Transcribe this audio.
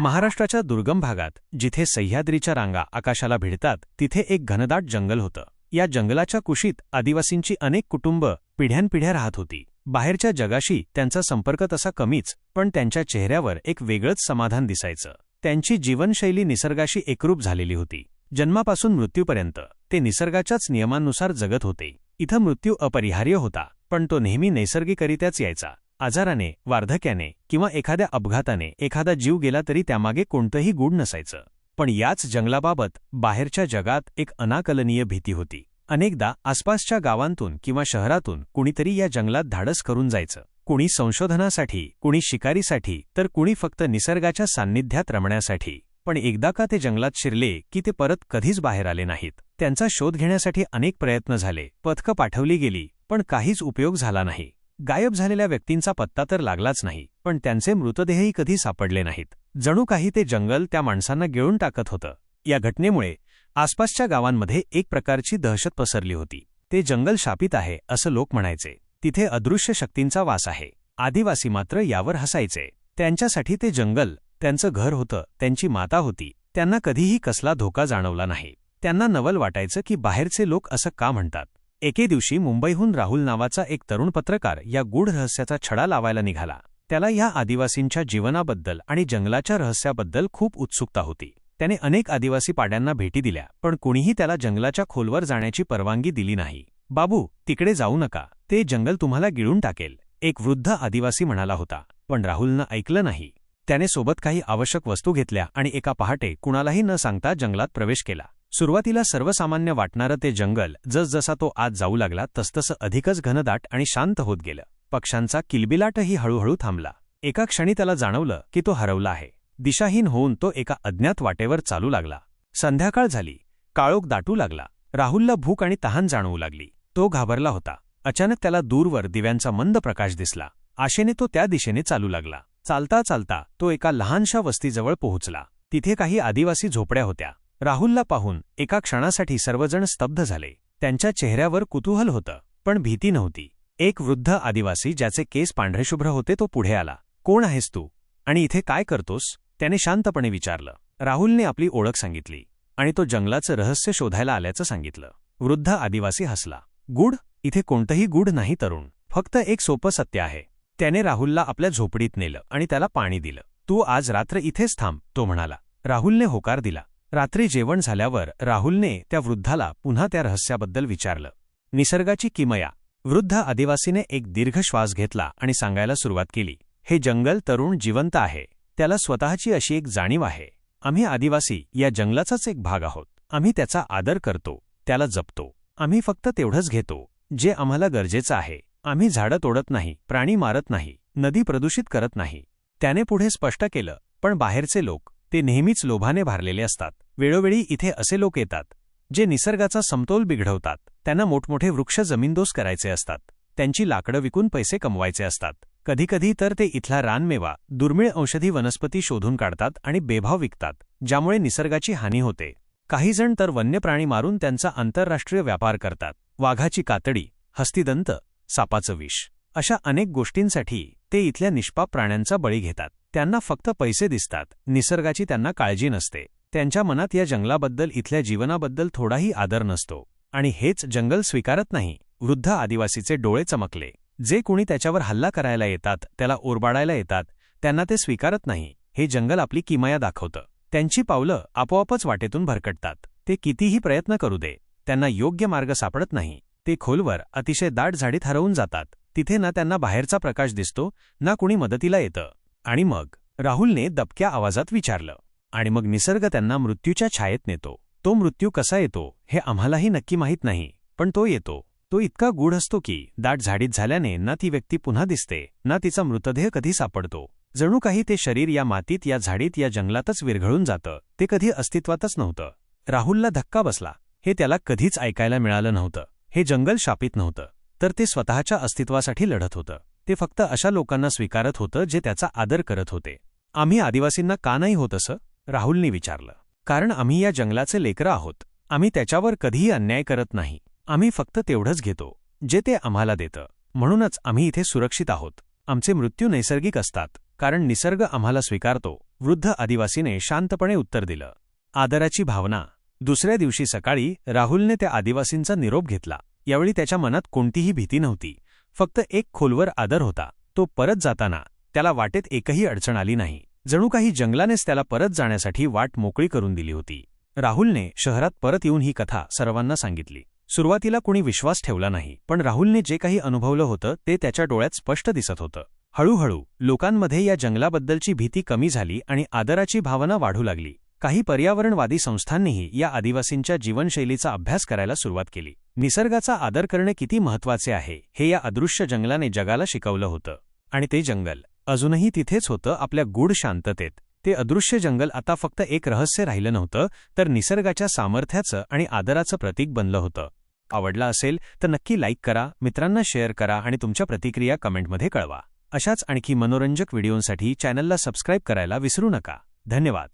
महाराष्ट्राच्या दुर्गम भागात जिथे सह्याद्रीच्या रांगा आकाशाला भिडतात तिथे एक घनदाट जंगल होतं. या जंगलाच्या कुशीत आदिवासींची अनेक कुटुंब पिढ्यानपिढ्या राहत होती. बाहेरच्या जगाशी त्यांचा संपर्क तसा कमीच पण त्यांच्या चेहऱ्यावर एक वेगळंच समाधान दिसायचं. त्यांची जीवनशैली निसर्गाशी एकरूप झालेली होती. जन्मापासून मृत्यूपर्यंत ते निसर्गाच्याच नियमांनुसार जगत होते. इथं मृत्यू अपरिहार्य होता पण तो नेहमी नैसर्गिकरित्याच यायचा. आजाराने वार्धक्याने किंवा एखाद्या अपघाताने एखादा जीव गेला तरी त्यामागे कोणतंही गूढ नसायचं. पण याच जंगलाबाबत बाहेरच्या जगात एक अनाकलनीय भीती होती. अनेकदा आसपासच्या गावांतून किंवा शहरातून कुणीतरी या जंगलात धाडस करून जायचं. कुणी संशोधनासाठी कुणी शिकारीसाठी तर कुणी फक्त निसर्गाच्या सान्निध्यात रमण्यासाठी. पण एकदा का ते जंगलात शिरले की ते परत कधीच बाहेर आले नाहीत. त्यांचा शोध घेण्यासाठी अनेक प्रयत्न झाले. पथकं पाठवली गेली पण काहीच उपयोग झाला नाही. गायब झालेल्या व्यक्तींचा पत्ता तर लागलाच नाही पण त्यांचे मृतदेहही कधी सापडले नाहीत. जणू काही ते जंगल त्या माणसांना गिळून टाकत होतं. या घटनेमुळे आसपासच्या गावांमध्ये एक प्रकारची दहशत पसरली होती. ते जंगल शापित आहे असं लोक म्हणायचे. तिथे अदृश्य शक्तींचा वास आहे. आदिवासी मात्र यावर हसायचे. त्यांच्यासाठी ते जंगल त्यांचं घर होतं त्यांची माता होती त्यांना कधीही कसला धोका जाणवला नाही. त्यांना नवल वाटायचं की बाहेरचे लोक असं का म्हणतात? एके दिवशी मुंबईहून राहुल नावाचा एक तरुण पत्रकार या गूढ रहस्याचा छडा लावायला निघाला. त्याला या आदिवासींच्या जीवनाबद्दल आणि जंगलाच्या रहस्याबद्दल खूप उत्सुकता होती. त्याने अनेक आदिवासी पाड्यांना भेटी दिल्या पण कुणीही त्याला जंगलाच्या खोलवर जाण्याची परवानगी दिली नाही. बाबू तिकडे जाऊ नका. ते जंगल तुम्हाला गिळून टाकेल एक वृद्ध आदिवासी म्हणाला होता. पण राहुलनं ऐकलं नाही. त्याने सोबत काही आवश्यक वस्तू घेतल्या आणि एका पहाटे कुणालाही न सांगता जंगलात प्रवेश केला. सुरुवातीला सर्वसामान्य वाटणारं ते जंगल जसजसा तो आत जाऊ लागला तसतसं अधिकच घनदाट आणि शांत होत गेलं. पक्ष्यांचा किलबिलाटही हळूहळू थांबला. एका क्षणी त्याला जाणवलं की तो हरवला आहे. दिशाहीन होऊन तो एका अज्ञात वाटेवर चालू लागला. संध्याकाळ झाली. काळोख दाटू लागला. राहुलला भूक आणि तहान जाणवू लागली. तो घाबरला होता. अचानक त्याला दूरवर दिव्यांचा मंद प्रकाश दिसला. आशेने तो त्या दिशेने चालू लागला. चालता चालता तो एका लहानशा वस्तीजवळ पोहोचला. तिथे काही आदिवासी झोपड्या होत्या. राहुलला पाहून एका क्षणासाठी सर्वजण स्तब्ध झाले. त्यांच्या चेहऱ्यावर कुतूहल होतं पण भीती नव्हती. एक वृद्ध आदिवासी ज्याचे केस पांढरेशुभ्र होते तो पुढे आला. कोण आहेस तू? आणि इथे काय करतोस? त्याने शांतपणे विचारलं. राहुलने आपली ओळख सांगितली आणि तो जंगलाचं रहस्य शोधायला आल्याचं सांगितलं. वृद्ध आदिवासी हसला. गुढ? इथे कोणतंही गुढ नाही तरुण. फक्त एक सोपं सत्य आहे. त्याने राहुलला आपल्या झोपडीत नेलं आणि त्याला पाणी दिलं. तू आज रात्र इथेच थांब तो म्हणाला. राहुलने होकार दिला. रात्री जेवण झाल्यावर राहुलने त्या वृद्धाला पुन्हा त्या रहस्याबद्दल विचारलं. निसर्गाची किमया. वृद्ध आदिवासीने एक दीर्घ श्वास घेतला आणि सांगायला सुरुवात केली हे जंगल तरुण जिवंत आहे. त्याला स्वतःची अशी एक जाणीव आहे. आम्ही आदिवासी या जंगलाचाच एक भाग आहोत. आम्ही त्याचा आदर करतो त्याला जपतो. आम्ही फक्त तेवढंच घेतो जे आम्हाला गरजेचं आहे. आम्ही झाडं तोडत नाही प्राणी मारत नाही नदी प्रदूषित करत नाही. त्याने पुढे स्पष्ट केलं पण बाहेरचे लोक ते नेहमीच लोभाने भारलेले असतात. वेळोवेळी इथे असे लोक येतात जे निसर्गाचा समतोल बिघडवतात. त्यांना मोठमोठे वृक्ष जमीनदोस करायचे असतात. त्यांची लाकडं विकून पैसे कमवायचे असतात. कधीकधी तर ते इथला रानमेवा दुर्मिळ औषधी वनस्पती शोधून काढतात आणि बेभाव विकतात ज्यामुळे निसर्गाची हानी होते. काहीजण तर वन्य प्राणी मारून त्यांचा आंतरराष्ट्रीय व्यापार करतात. वाघाची कातडी हस्तिदंत सापाचं विष. अशा अनेक गोष्टींसाठी ते इथल्या निष्पाप प्राण्यांचा बळी घेतात. त्यांना फक्त पैसे दिसतात. निसर्गाची त्यांना काळजी नसते. त्यांच्या मनात या जंगलाबद्दल इथल्या जीवनाबद्दल थोडाही आदर नसतो. आणि हेच जंगल स्वीकारत नाही. वृद्ध आदिवासीचे डोळे चमकले. जे कुणी त्याच्यावर हल्ला करायला येतात त्याला ओरबाडायला येतात त्यांना ते स्वीकारत नाही. हे जंगल आपली किमया दाखवतं. त्यांची पावलं आपोआपच वाटेतून भरकटतात. ते कितीही प्रयत्न करू दे त्यांना योग्य मार्ग सापडत नाही. ते खोलवर अतिशय दाट झाडीत हरवून जातात. तिथे ना त्यांना बाहेरचा प्रकाश दिसतो ना कुणी मदतीला येतं. आणि मग राहुलने दबक्या आवाजात विचारलं. आणि मग निसर्ग त्यांना मृत्यूच्या छायेत नेतो. तो मृत्यू कसा येतो हे आम्हालाही नक्की माहीत नाही पण तो येतो. तो इतका गूढ असतो की दाट झाडीत झाल्याने ना ती व्यक्ती पुन्हा दिसते ना तिचा मृतदेह कधी सापडतो. जणू काही ते शरीर या मातीत या झाडीत या जंगलातच विरघळून जातं ते कधी अस्तित्वातच नव्हतं. राहुलला धक्का बसला. हे त्याला कधीच ऐकायला मिळालं नव्हतं. हे जंगल शापित नव्हतं. तर ते स्वतःच्या अस्तित्वासाठी लढत होतं. ते फक्त अशा लोकांना स्वीकारत होतं जे त्याचा आदर करत होते. आम्ही आदिवासींना का नाही होत असं? राहुलनी विचारलं. कारण आम्ही या जंगलाचे लेकरं आहोत. आम्ही त्याच्यावर कधीही अन्याय करत नाही. आम्ही फक्त तेवढंच घेतो जे ते आम्हाला देतं. म्हणूनच आम्ही इथे सुरक्षित आहोत. आमचे मृत्यू नैसर्गिक असतात कारण निसर्ग आम्हाला स्वीकारतो. वृद्ध आदिवासीने शांतपणे उत्तर दिलं. आदराची भावना. दुसऱ्या दिवशी सकाळी राहुलने त्या आदिवासींचा निरोप घेतला. यावेळी त्याच्या मनात कोणतीही भीती नव्हती. फक्त एक खोलवर आदर होता. तो परत जाताना त्याला वाटेत एकही अडचण आली नाही. जणू काही जंगलानेच त्याला परत जाण्यासाठी वाट मोकळी करून दिली होती. राहुलने शहरात परत येऊन ही कथा सर्वांना सांगितली. सुरुवातीला कुणी विश्वास ठेवला नाही पण राहुलने जे काही अनुभवलं होतं ते त्याच्या डोळ्यात स्पष्ट दिसत होतं. हळूहळू लोकांमध्ये या जंगलाबद्दलची भीती कमी झाली आणि आदराची भावना वाढू लागली. काही पर्यावरणवादी संस्थांनीही या आदिवासींच्या जीवनशैलीचा अभ्यास करायला सुरुवात केली. निसर्गाचा आदर करणे किती महत्त्वाचे आहे हे या अदृश्य जंगलाने जगाला शिकवलं होतं. आणि ते जंगल अजूनही तिथेच होतं आपल्या गूढ शांततेत. ते अदृश्य जंगल आता फक्त एक रहस्य राहिलं नव्हतं तर निसर्गाच्या सामर्थ्याचं आणि आदराचं प्रतीक बनलं होतं. आवडला असेल तर नक्की लाईक करा मित्रांना शेअर करा आणि तुमच्या प्रतिक्रिया कमेंटमध्ये कळवा. अशाच आणखी मनोरंजक व्हिडिओंसाठी चॅनलला सबस्क्राईब करायला विसरू नका. धन्यवाद.